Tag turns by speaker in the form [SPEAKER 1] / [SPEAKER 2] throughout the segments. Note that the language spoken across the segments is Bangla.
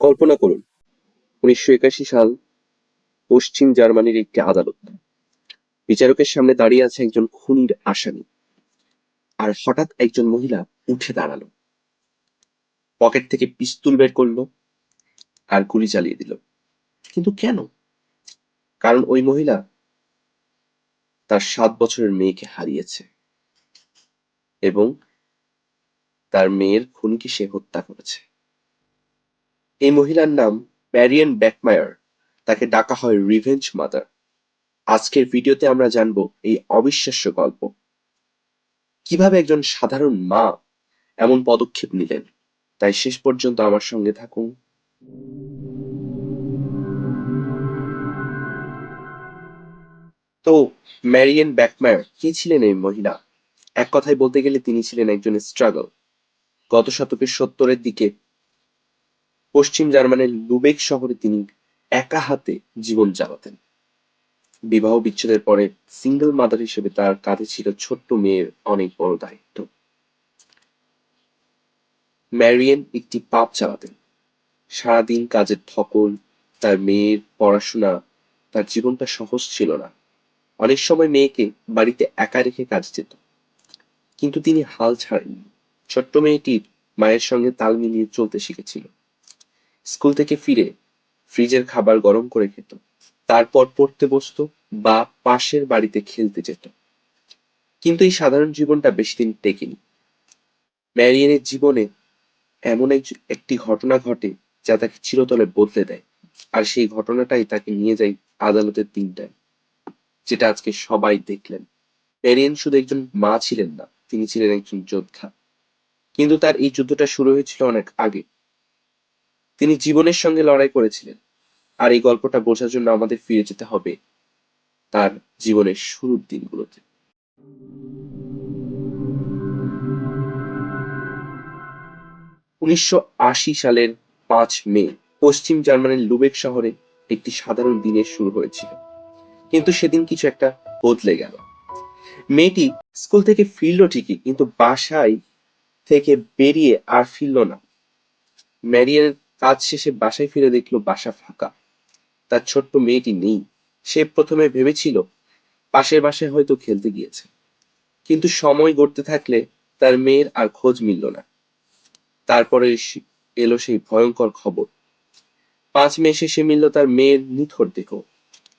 [SPEAKER 1] কল্পনা করুন, উনিশশো একাশি সাল পশ্চিম জার্মানির একটি আদালত। বিচারকের সামনে দাঁড়িয়ে আছে একজন খুনির আসামি। আর হঠাৎ একজন মহিলা উঠে দাঁড়াল। পকেট থেকে পিস্তুল বের করল আর গুলি চালিয়ে দিল। কিন্তু কেন? কারণ ওই মহিলা তার সাত বছরের মেয়েকে হারিয়েছে এবং তার মেয়ের খুনিকে সে হত্যা করেছে। এই মহিলার নাম ম্যারিয়ান ব্যাকমায়ার। তাকে ডাকা হয় রিভেঞ্জ মাদার। আজকের ভিডিওতে আমরা জানব এই অবিশ্বাস্য গল্প। কীভাবে একজন সাধারণ মা এমন পদক্ষেপ নিলেন? তাই শেষ পর্যন্ত আমার সঙ্গে থাকুন। তো, ম্যারিয়ান ব্যাকমায়ার, কে ছিলেন এই মহিলা? এক কথায় বলতে গেলে তিনি ছিলেন একজন স্ট্রাগল। গত শতকের সত্তরের দিকে পশ্চিম জার্মানির লুবেক শহরে তিনি একা হাতে জীবন চালাতেন। বিবাহ বিচ্ছেদের পরে সিঙ্গেল মাদার হিসেবে তার কাঁধে ছিল ছোট্ট মেয়ের অনেক বড় দায়িত্ব। ম্যারিয়েন একটি পাপ চালাতেন। সারাদিন কাজের ধকল তার মেয়ের পড়াশোনা, তার জীবনটা সহজ ছিল না। অনেক সময় মেয়েকে বাড়িতে একা রেখে কাজ যেত। কিন্তু তিনি হাল ছাড়েননি। ছোট্ট মেয়েটির মায়ের সঙ্গে তাল মিলিয়ে চলতে শিখেছিল। স্কুল থেকে ফিরে ফ্রিজের খাবার গরম করে খেত। তারপর পড়তে বসতো বা পাশের বাড়িতে খেলতে যেত। কিন্তু এই সাধারণ জীবনটা বেশি দিন টেকেনি। ম্যারিয়ানের জীবনে এমন এক- একটি ঘটনা ঘটে যা তাকে চিরতলে বদলে দেয়। আর সেই ঘটনাটাই তাকে নিয়ে যায় আদালতের দিনটায়, যেটা আজকে সবাই দেখলেন। ম্যারিয়ান শুধু একজন মা ছিলেন না, তিনি ছিলেন একজন যোদ্ধা। কিন্তু তার এই যুদ্ধটা শুরু হয়েছিল অনেক আগে। তিনি জীবনের সঙ্গে লড়াই করেছিলেন। আর এই গল্পটা বোঝার জন্য আমাদের ফিরে যেতে হবে তার জীবনের শুরুর দিনগুলোতে। উনিশশো আশি সালের পাঁচ মে, পশ্চিম জার্মানির লুবেক শহরে একটি সাধারণ দিনের শুরু হয়েছিল। কিন্তু সেদিন কিছু একটা বদলে গেল। মেয়েটি স্কুল থেকে ফিরলো ঠিকই, কিন্তু বাসায় থেকে বেরিয়ে আর ফিরলো না। ম্যারিয়ার কাজ শেষে বাসায় ফিরে দেখল বাসা ফাঁকা। তার ছোট্ট মেয়েটি নেই। সে প্রথমে ভেবেছিল পাশের বাসায় হয়তো খেলতে গিয়েছে। কিন্তু সময় গড়তে থাকলে তার মেয়ের আর খোঁজ মিলল না। তারপরে এলো সেই ভয়ঙ্কর খবর। পাঁচ মে শেষে মিলল তার মেয়ের নিথর দেহ।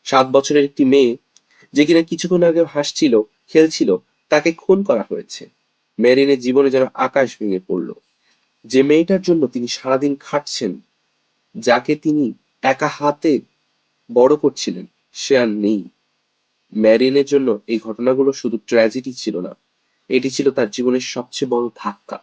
[SPEAKER 1] সাত বছরের একটি মেয়ে যে কিনা কিছুক্ষণ আগে হাসছিল, খেলছিল, তাকে খুন করা হয়েছে। মেরিনের জীবনে যেন আকাশ ভেঙে পড়ল। যে মেয়েটার জন্য তিনি সারাদিন খাটছেন, যাকে তিনি একা হাতে বড় করছিলেন, সে আর নেই। ম্যারিনের জন্য এই ঘটনাগুলো শুধু ট্র্যাজেডি ছিল না, এটি ছিল তার জীবনের সবচেয়ে বড় ধাক্কা।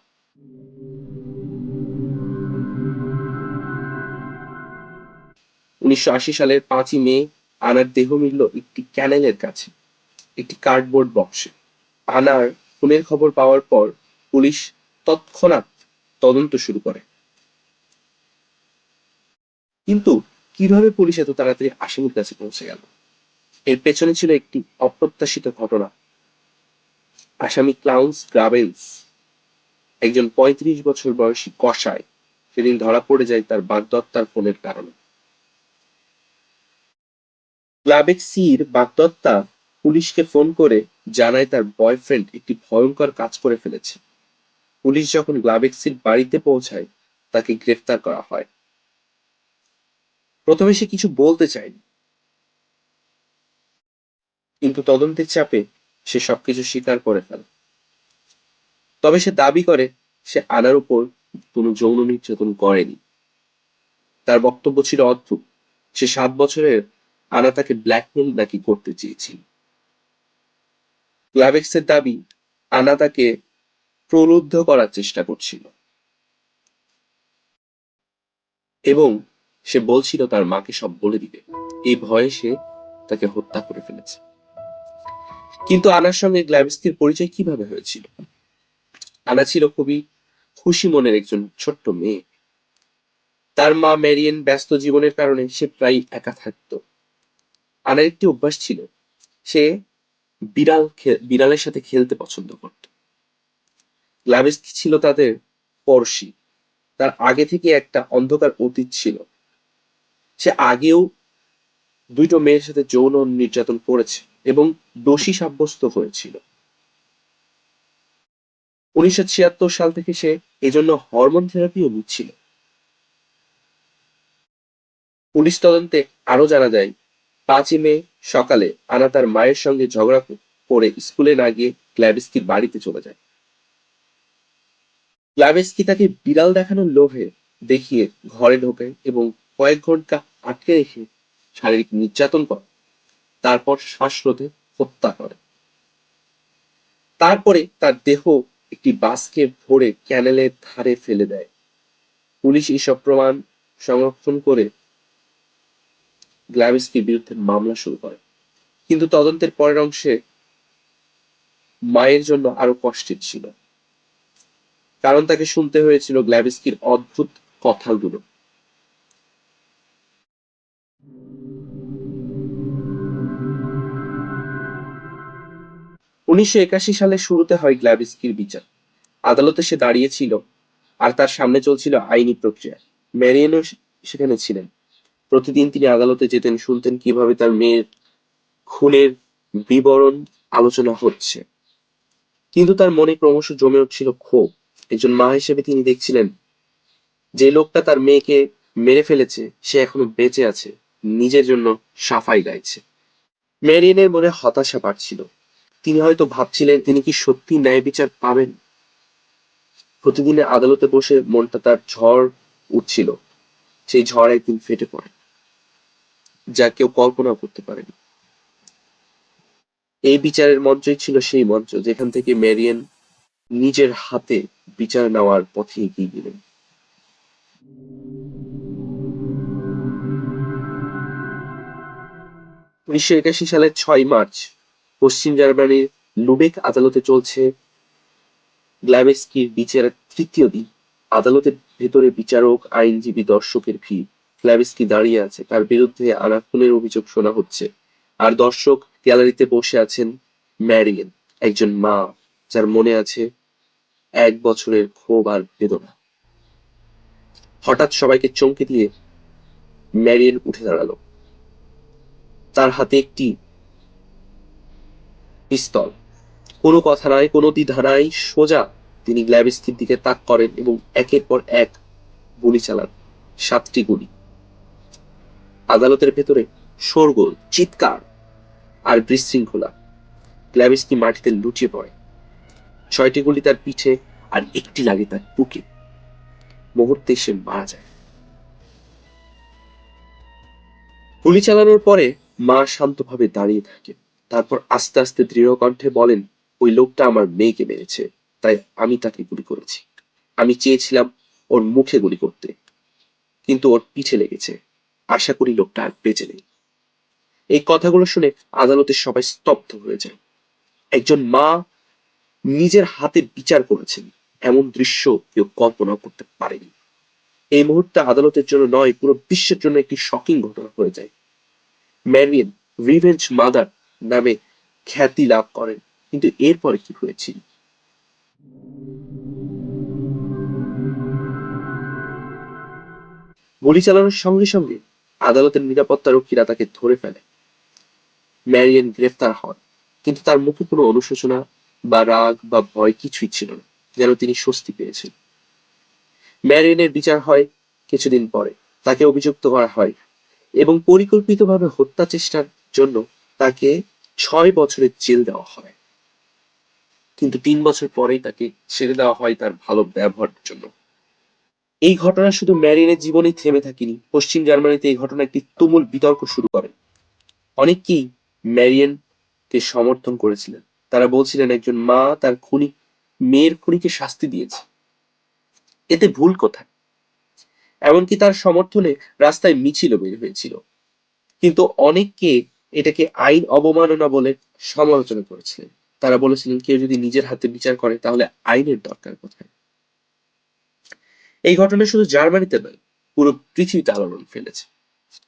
[SPEAKER 1] উনিশশো আশি সালের পাঁচই মে আনার দেহ মিলল একটি ক্যানেলের কাছে, একটি কার্ডবোর্ড বক্সে আনার খুনের খবর পাওয়ার পর পুলিশ তৎক্ষণাৎ তদন্ত শুরু করে। কিন্তু কীভাবে পুলিশ এত তাড়াতাড়ি আসামির কাছে পৌঁছে গেল? এর পেছনে ছিল একটি অপ্রত্যাশিত ঘটনা। আসামি ক্লাউন্স গ্রাবেন্স একজন পঁয়ত্রিশ বছর বয়সী কসাই, সেদিন ধরা পড়ে যায় তার বাগদত্তার ফোনের কারণে। ক্লাবেক সির বাগদত্তা পুলিশকে ফোন করে জানায় তার বয়ফ্রেন্ড একটি ভয়ঙ্কর কাজ করে ফেলেছে। পুলিশ যখন গ্লাবেক্সির বাড়িতে পৌঁছায়, তাকে গ্রেফতার করা হয়। প্রথমে সে কিছু বলতে চায়নি। কিন্তু তদন্তের চাপে সে সবকিছু স্বীকার করে ফেলে। তবে সে দাবি করে, সে আনার উপর কোনো যৌন নির্যাতন করেনি। তার বক্তব্য ছিল অদ্ভুত। সে সাত বছরের আনা তাকে ব্ল্যাকমেল নাকি করতে চেয়েছিল। গ্লাভেক্সের দাবি, আনা তাকে প্রলুব্ধ করার চেষ্টা করছিল। এবং সে বলছিল তার মাকে সব বলে দিবে এই ভয়ে সে তাকে হত্যা করে ফেলেছে। কিন্তু আনার সঙ্গে গ্ল্যাভেস্কির পরিচয় কীভাবে হয়েছিল? আনা ছিল খুবই খুশি মনের একজন ছোট্ট মেয়ে। তার মা ম্যারিয়েন ব্যস্ত জীবনের কারণে সে প্রায় একা থাকতো। আনার একটি অভ্যাস ছিল, সে বিড়াল বিড়ালের সাথে খেলতে পছন্দ করত। গ্লাভেস্কি ছিল তাদের পড়শি তার আগে থেকে একটা অন্ধকার অতীত ছিল। সে আগেও দুটো মেয়ের সাথে যৌন নির্যাতন করেছে এবং দোষী সাব্যস্ত হয়েছিল। উনিশশো ছিয়াত্তর সাল থেকে সে এজন্য হরমোন থেরাপিও নিচ্ছিল। পুলিশ তদন্তে আরও জানা যায়, পাঁচই মে সকালে আনা তার মায়ের সঙ্গে ঝগড়া করে স্কুলে না গিয়ে ক্ল্যাবিস্কির বাড়িতে চলে যায়। ক্ল্যাবেস্কি তাকে বিড়াল দেখানোর লোভে দেখিয়ে ঘরে ঢোকে এবং কয়েক ঘণ্টা আটকে রেখে শারীরিক নির্যাতন করে। তারপর শ্বাসরোধে হত্যা করে। তারপরে তার দেহ একটি বাসকে ভরে ক্যানেলের ধারে ফেলে দেয়। পুলিশ এইসব প্রমাণ সংরক্ষণ করে গ্ল্যাভিসকির বিরুদ্ধে মামলা শুরু করে। কিন্তু তদন্তের পরের অংশে মায়ের জন্য আরও কষ্টের ছিল। কারণ তাকে শুনতে হয়েছিল গ্ল্যাভিস্কির অদ্ভুত কথাগুলো। উনিশশো একাশি সালের শুরুতে হয় গ্ল্যাভিস্কির বিচার। আদালতে সে দাঁড়িয়েছিল আর তার সামনে চলছিল আইনি প্রক্রিয়া। ম্যারিয়ানও সেখানে ছিলেন। প্রতিদিন তিনি আদালতে যেতেন, শুনতেন কীভাবে তার মেয়ের খুনের বিবরণ আলোচনা হচ্ছে। কিন্তু তার মনে ক্রমশ জমে উঠছিল ক্ষোভ। একজন মা হিসেবে তিনি দেখছিলেন যে লোকটা তার মেয়েকে মেরে ফেলেছে, সে এখনও বেঁচে আছে, নিজের জন্য সাফাই গাইছে। মেরিনের মনে হতাশা বাড়ছিল। তিনি হয়তো ভাবছিলেন, তিনি কি সত্যি ন্যায় বিচার পাবেন? প্রতিদিনে আদালতে বসে মনটা তার ঝড় উঠছিল। সেই ঝড় একদিন ফেটে পড়ে, যা কেউ কল্পনা করতে পারেনি। এই বিচারের মঞ্চই ছিল সেই মঞ্চ, যেখান থেকে মেরিয়ান নিজের হাতে বিচার নেওয়ার পথে এগিয়ে গেলেন। উনিশশো একাশি সালের ছয় মার্চ, পশ্চিম জার্মানির লুবেক আদালতে চলছে গ্ল্যাবেস্কির বিচারের তৃতীয় দিন। আদালতের ভেতরে বিচারক, আইনজীবী, দর্শকের ভিড়। গ্ল্যাভেস্কি দাঁড়িয়ে আছে, তার বিরুদ্ধে আনা খুনের অভিযোগ শোনা হচ্ছে। আর দর্শক গ্যালারিতে বসে আছেন ম্যারিয়েন একজন মা, যার মনে আছে এক বছরের ক্ষোভ আর বেদনা। হঠাৎ সবাইকে চমকে দিয়ে ম্যারিয়েন উঠে দাঁড়াল। তার হাতে একটি পিস্তল। কোনো কথা নাই, কোনো দ্বিধা নাই, সোজা তিনি গ্ল্যাবিস্কির দিকে তাক করেন এবং একের পর এক গুলি চালান, সাতটি গুলি। আদালতের ভেতরে শোরগোল, চিৎকার আর বিশৃঙ্খলা। গ্ল্যাবিস্কি মাটিতে লুটিয়ে পড়ে। ছয়টি গুলি তার পিঠে আর একটি লাগে তার বুকে। মুহূর্তে সে মারা যায়। গুলি চালানোর পরে মা শান্তভাবে দাঁড়িয়ে থাকে। তারপর আস্তে আস্তে দৃঢ় কণ্ঠে বলেন, ওই লোকটা আমার মেয়েকে মেরেছে, তাই আমি তাকে গুলি করেছি। আমি চেয়েছিলাম ওর মুখে গুলি করতে, কিন্তু ওর পিঠে লেগেছে। আশা করি লোকটা আর বেঁচে নেই। এই কথাগুলো শুনে আদালতের সবাই স্তব্ধ হয়ে যায়। একজন মা নিজের হাতে বিচার করেছেন। এমন দৃশ্য কেউ কল্পনা করতে পারেনি। এই মুহূর্তে আদালতের জন্য নয়, পুরো বিশ্বের জন্য একটি শকিং ঘটনা হয়ে যায়। ম্যারিয়ান রিভেঞ্জ মাদার নামে খ্যাতি লাভ করেন, কিন্তু এরপরে কি হয়েছিল গুলি চালানোর সঙ্গে সঙ্গে আদালতের নিরাপত্তা রক্ষীরা তাকে ধরে ফেলে। ম্যারিয়ান গ্রেফতার হন, কিন্তু তার মুখে কোনো অনুশোচনা বা রাগ বা ভয় কিছুই ছিল না, যেন তিনি স্বস্তি পেয়েছেন। ম্যারিয়ানের বিচার হয় কিছুদিন পরে, তাকে অভিযুক্ত করা হয় এবং পরিকল্পিতভাবে হত্যা চেষ্টার জন্য তাকে ছয় বছরের জেল দেওয়া হয়। কিন্তু তিন বছর পরেই তাকে ছেড়ে দেওয়া হয় তার ভালো ব্যবহারের জন্য। এই ঘটনা শুধু ম্যারিনের জীবনেই থেমে থাকেনি। পশ্চিম জার্মানিতে এই ঘটনা একটি তুমুল বিতর্ক শুরু করে। অনেকেই ম্যারিয়ানকে সমর্থন করেছিলেন। তারা বলছিলেন, একজন মা তার খুনি, মেয়ের খুনিকে শাস্তি দিয়েছে। এতে ভুল কোথায়? এমনকি তার সমর্থনে রাস্তায় মিছিল বের হয়েছিল। কিন্তু অনেককে এটাকে আইন অবমাননা বলে সমালোচনা করেছিলেন। তারা বলেছিলেন, কেউ যদি নিজের হাতে বিচার করে, তাহলে আইনের দরকার কোথায়? এই ঘটনা শুধু জার্মানিতে নয়, পুরো পৃথিবীতে আলোড়ন ফেলেছে।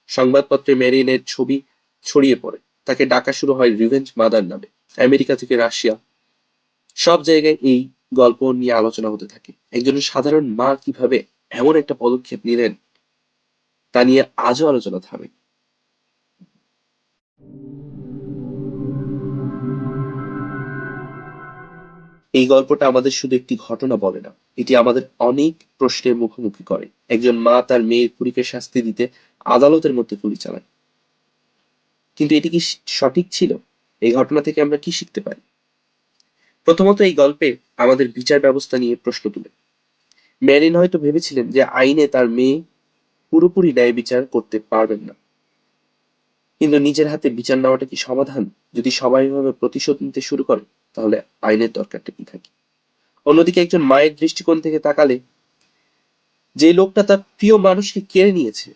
[SPEAKER 1] সংবাদপত্রে মেরিনের ছবি ছড়িয়ে পড়ে। তাকে ডাকা শুরু হয় রিভেঞ্জ মাদার নামে। আমেরিকা থেকে রাশিয়া, সব জায়গায় এই গল্প নিয়ে আলোচনা হতে থাকে। একজন সাধারণ মা কীভাবে এমন একটা পদক্ষেপ নিলেন, তা নিয়ে আজও আলোচনা থামে। এই গল্পটা আমাদের শুধু একটি ঘটনা বলে না, এটি আমাদের অনেক প্রশ্নের মুখোমুখি করে। একজন মা তার মেয়ের খুনিকে শাস্তি দিতে আদালতের মধ্যে গুলি চালায়। কিন্তু এটি কি সঠিক ছিল? এই ঘটনা থেকে আমরা কি শিখতে পারি? প্রথমত এই গল্পে আমাদের বিচার ব্যবস্থা নিয়ে প্রশ্ন তুলে। ম্যারিন হয়তো ভেবেছিলেন যে আইনে তার মেয়ে পুরোপুরি ন্যায় বিচার করতে পারবেন না। কিন্তু নিজের হাতে বিচার নেওয়াটা কি সমাধান? যদি সবাই এভাবে প্রতিশোধ নিতে শুরু করে, তাহলে আইনের দরকারটা কি থাকে? অন্যদিকে একজন মায়ের দৃষ্টিকোণ থেকে তাকালে, যে লোকটা তার প্রিয় মানুষকে কেড়ে নিয়েছে,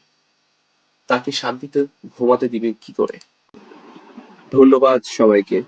[SPEAKER 1] তাকে শান্তিতে ঘুমাতে দিবে কি করে? ধন্যবাদ সবাইকে।